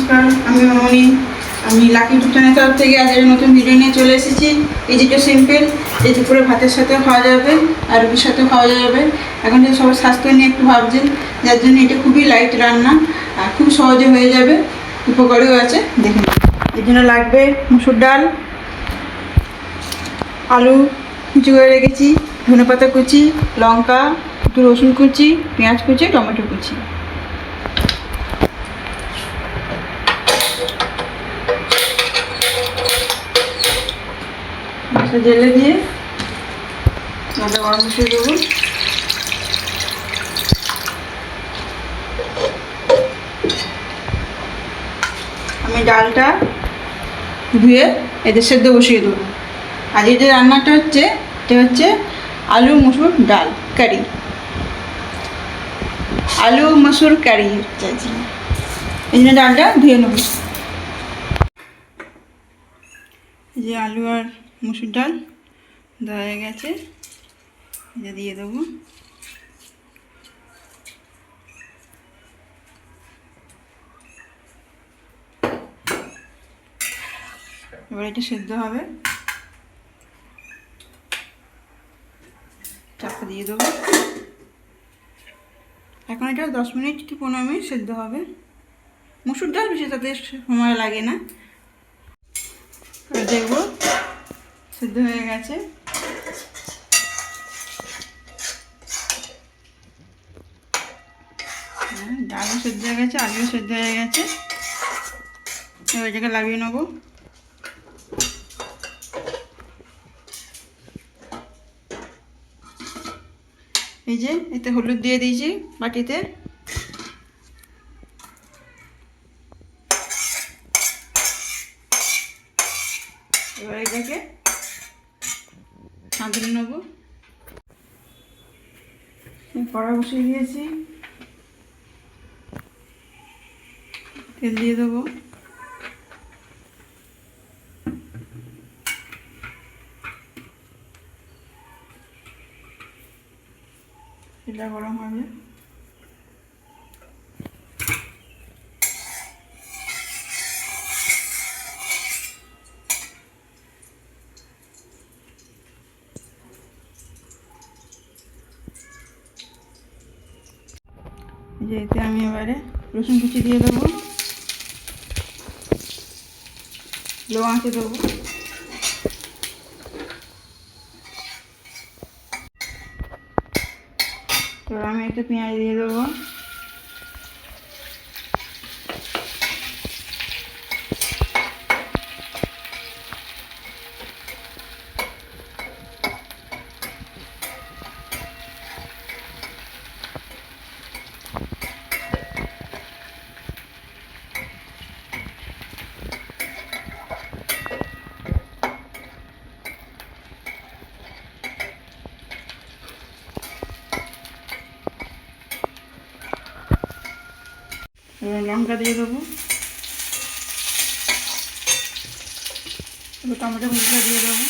নমস্কার, আমি মামনি আমি লাকি টুটানের তরফ থেকে আজ একটা নতুন ভিডিও নিয়ে চলে এসেছি। এই যেটা সিম্পল এই দুপুরে ভাতের সাথে খাওয়া যাবে আর রুটির সাথে খাওয়া যাবে। এখন যে সবার স্বাস্থ্য নিয়ে একটু ভাবছেন, যার জন্য এটা খুবই লাইট রান্না আর খুব সহজে হয়ে যাবে। উপকারীও আছে, দেখুন। এর জন্য লাগবে মুসুর ডাল, আলু কুচি করে রেখেছি ধনে পাতা কুচি, লঙ্কা, একটু রসুন কুচি, পেঁয়াজ কুচি, টমেটো কুচি। মাছটা জেলে দিয়ে আদা গরম মশলা দেবো। আমি ডালটা ধুয়ে এদের সেদ্ধ বসিয়ে দেবো। আর যে রান্নাটা হচ্ছে, এটা হচ্ছে আলু, মসুর ডাল, কারি। আলু, মসুর, কারি হচ্ছে এই জন্য ডালটা ধুয়ে নেব। যে আলু আর মসুর ডাল হয়ে গেছে। এটা দিয়ে দেবো। এবার এটা সেদ্ধ হবে। চাপা দিয়ে দেবো। এখন এটা দশ মিনিট কি পনেরো মিনিট সেদ্ধ হবে। মুসুর ডাল বেশি তাতে সময় লাগে না। দেখব সেদ্ধ হয়ে গেছে। হ্যাঁ, ডালও সেদ্ধ হয়ে গেছে আলুও সেদ্ধ হয়ে গেছে। এবার এটাকে লাগিয়ে নেব। এই যে এতে হলুদ দিয়ে দিয়েছি বাটিতে। এবার এটাকে সাঁতরে নেব। কড়া বসিয়ে দিয়েছি। তেল দিয়ে দেবো। এটা গরম হবে যে এতে আমি এবারে রসুন কুচি দিয়ে দেবো। লো আঁচে দেবো। এবার আমি একটু পেঁয়াজ দিয়ে দেবো। এবার লঙ্কা দিয়ে দেবো। এবার টমেটো কুচিটা দিয়ে দেবো।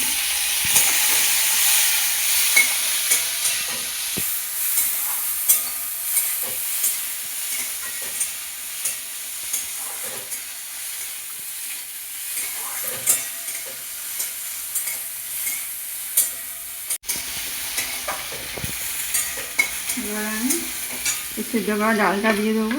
এবার আমি এই সেদ্ধ করা ডালটা দিয়ে দেবো।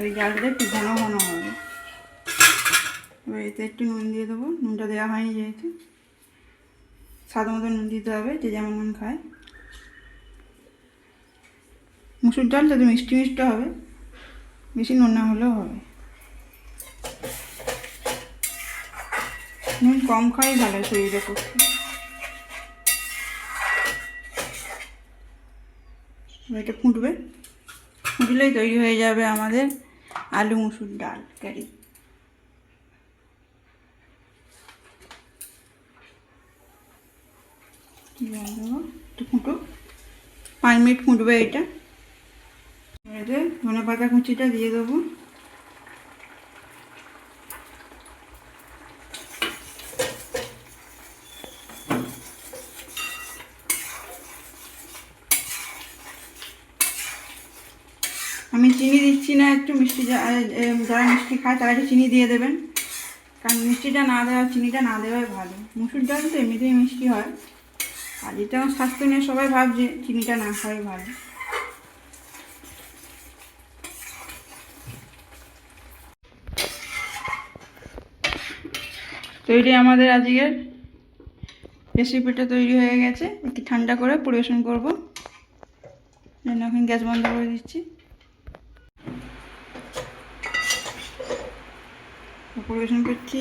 ওই জালটা একটু ঘন ঘন হবে। এবার এতে একটু নুন দিয়ে দেবো। নুনটা দেওয়া হয়নি যেহেতু। স্বাদ মতো নুন দিতে হবে, যে যেমন নুন খায়। মুসুর ডাল যাতে মিষ্টি মিষ্টি হবে, বেশি নুন না হলেও হবে। নুন কম খাই ভালো শরীরের পক্ষে। এটা ফুটবে। ফুটলেই তৈরি হয়ে যাবে আমাদের আলু, মুসুর ডাল, কারি। একটু পাঁচ মিনিট ফুটবে এটা। ধনে পাতা কুচিটা দিয়ে দেবো আমি চিনি দিচ্ছি না, একটু মিষ্টি যারা মিষ্টি খায় তারা একটু চিনি দিয়ে দেবেন। কারণ মিষ্টিটা না দেওয়া চিনিটা না দেওয়াই ভালো। মুসুর ডাল তো এমনিতেই মিষ্টি হয়। আর এটা স্বাস্থ্য নিয়ে সবাই ভাবছে চিনিটা না খাওয়াই ভালো। তৈরি আমাদের আজকের রেসিপিটা তৈরি হয়ে গেছে। একটু ঠান্ডা করে পরিবেশন করব। এখন গ্যাস বন্ধ করে দিচ্ছি। পরিবেশন করছি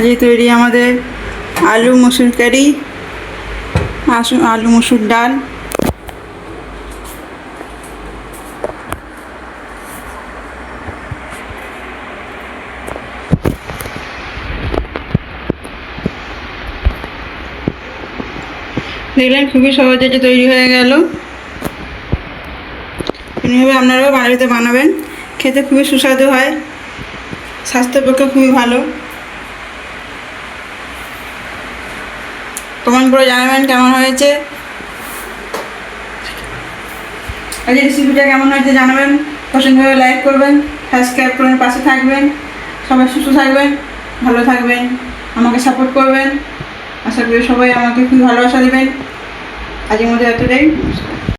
আজকে তৈরি আমাদের আলু, মসুর কারি আলু, মসুর ডাল। দেখলেন খুবই সহজে যে তৈরি হয়ে গেল। এমনিভাবে আপনারাও বাড়িতে বানাবেন। খেতে খুবই সুস্বাদু হয়। স্বাস্থ্যের পক্ষে খুবই ভালো। করে জানাবেন কেমন হয়েছে? আজকের রেসিপিটা কেমন হয়েছে জানাবেন। পছন্দ হলে লাইক করবেন সাবস্ক্রাইব করবেন পাশে থাকবেন। সবাই সুস্থ থাকবেন, ভালো থাকবেন, আমাকে সাপোর্ট করবেন। আশা করি সবাই আমাকে খুব ভালোবাসা দেবেন। আজকের মধ্যে এতটাই।